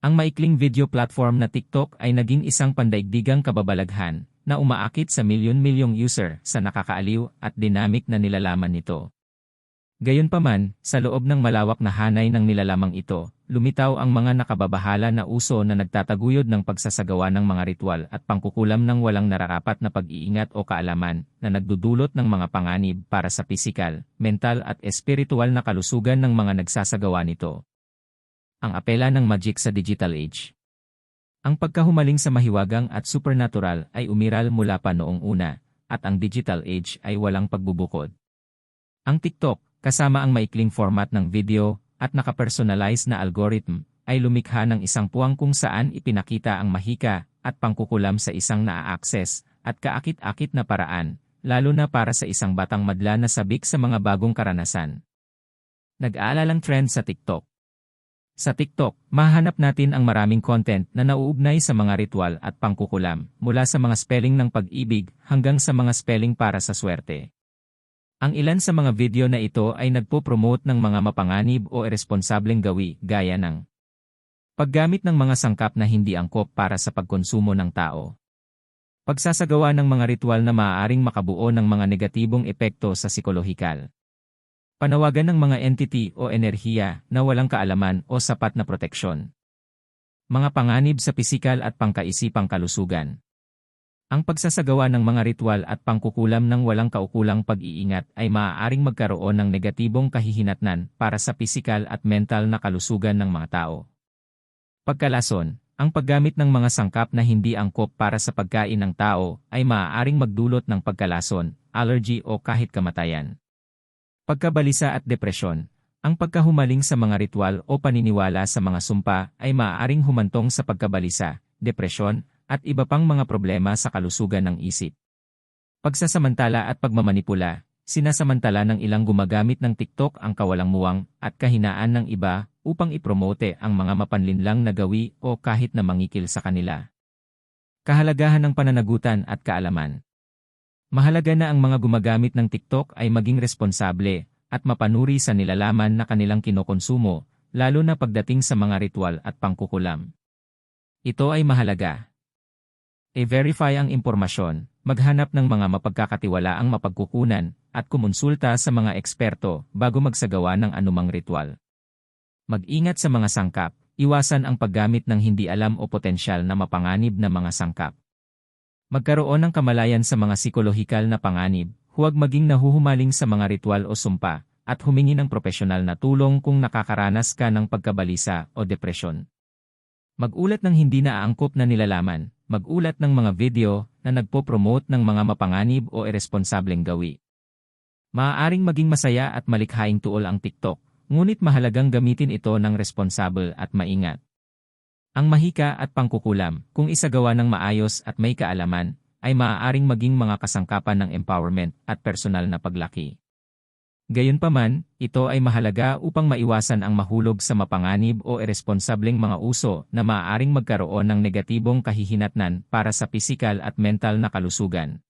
Ang maikling video platform na TikTok ay naging isang pandaigdigang kababalaghan na umaakit sa milyon-milyong user sa nakakaaliw at dynamic na nilalaman nito. Gayunpaman, sa loob ng malawak na hanay ng nilalamang ito, lumitaw ang mga nakababahala na uso na nagtataguyod ng pagsasagawa ng mga ritual at pangkukulam ng walang nararapat na pag-iingat o kaalaman na nagdudulot ng mga panganib para sa pisikal, mental at espiritual na kalusugan ng mga nagsasagawa nito. Ang apela ng magic sa digital age Ang pagkahumaling sa mahiwagang at supernatural ay umiral mula pa noong una, at ang digital age ay walang pagbubukod. Ang TikTok, kasama ang maikling format ng video at nakapersonalize na algorithm, ay lumikha ng isang puwang kung saan ipinakita ang mahika at pangkukulam sa isang naa-access at kaakit-akit na paraan, lalo na para sa isang batang madla na sabik sa mga bagong karanasan. Nag-aalalang trend sa TikTok Sa TikTok, mahanap natin ang maraming content na nauugnay sa mga ritual at pangkukulam, mula sa mga spelling ng pag-ibig hanggang sa mga spelling para sa swerte. Ang ilan sa mga video na ito ay nagpo-promote ng mga mapanganib o irresponsableng gawi gaya ng paggamit ng mga sangkap na hindi angkop para sa pagkonsumo ng tao. Pagsasagawa ng mga ritual na maaaring makabuo ng mga negatibong epekto sa psikolohikal. Panawagan ng mga entity o enerhiya na walang kaalaman o sapat na proteksyon. Mga panganib sa pisikal at pangkaisipang kalusugan. Ang pagsasagawa ng mga ritual at pangkukulam ng walang kaukulang pag-iingat ay maaaring magkaroon ng negatibong kahihinatnan para sa pisikal at mental na kalusugan ng mga tao. Pagkalason, ang paggamit ng mga sangkap na hindi angkop para sa pagkain ng tao ay maaaring magdulot ng pagkalason, allergy o kahit kamatayan. Pagkabalisa at depresyon, ang pagkahumaling sa mga ritual o paniniwala sa mga sumpa ay maaaring humantong sa pagkabalisa, depresyon, at iba pang mga problema sa kalusugan ng isip. Pagsasamantala at pagmamanipula, sinasamantala ng ilang gumagamit ng TikTok ang kawalang muwang at kahinaan ng iba upang ipromote ang mga mapanlinlang na gawi o kahit na mangikil sa kanila. Kahalagahan ng pananagutan at kaalaman Mahalaga na ang mga gumagamit ng TikTok ay maging responsable at mapanuri sa nilalaman na kanilang kinokonsumo, lalo na pagdating sa mga ritual at pangkukulam. Ito ay mahalaga E-verify ang impormasyon, maghanap ng mga mapagkakatiwalaang mapagkukunan, at kumonsulta sa mga eksperto bago magsagawa ng anumang ritual. Mag-ingat sa mga sangkap, iwasan ang paggamit ng hindi alam o potensyal na mapanganib na mga sangkap. Magkaroon ng kamalayan sa mga psikolohikal na panganib, huwag maging nahuhumaling sa mga ritual o sumpa, at humingi ng profesional na tulong kung nakakaranas ka ng pagkabalisa o depresyon. Mag-ulat ng hindi naaangkop na nilalaman, mag-ulat ng mga video na nagpo-promote ng mga mapanganib o irresponsableng gawi. Maaaring maging masaya at malikhaing tuol ang TikTok, ngunit mahalagang gamitin ito ng responsable at maingat. Ang mahika at pangkukulam, kung isagawa ng maayos at may kaalaman, ay maaaring maging mga kasangkapan ng empowerment at personal na paglaki. Gayunpaman, ito ay mahalaga upang maiwasan ang mahulog sa mapanganib o iresponsableng mga uso na maaaring magkaroon ng negatibong kahihinatnan para sa pisikal at mental na kalusugan.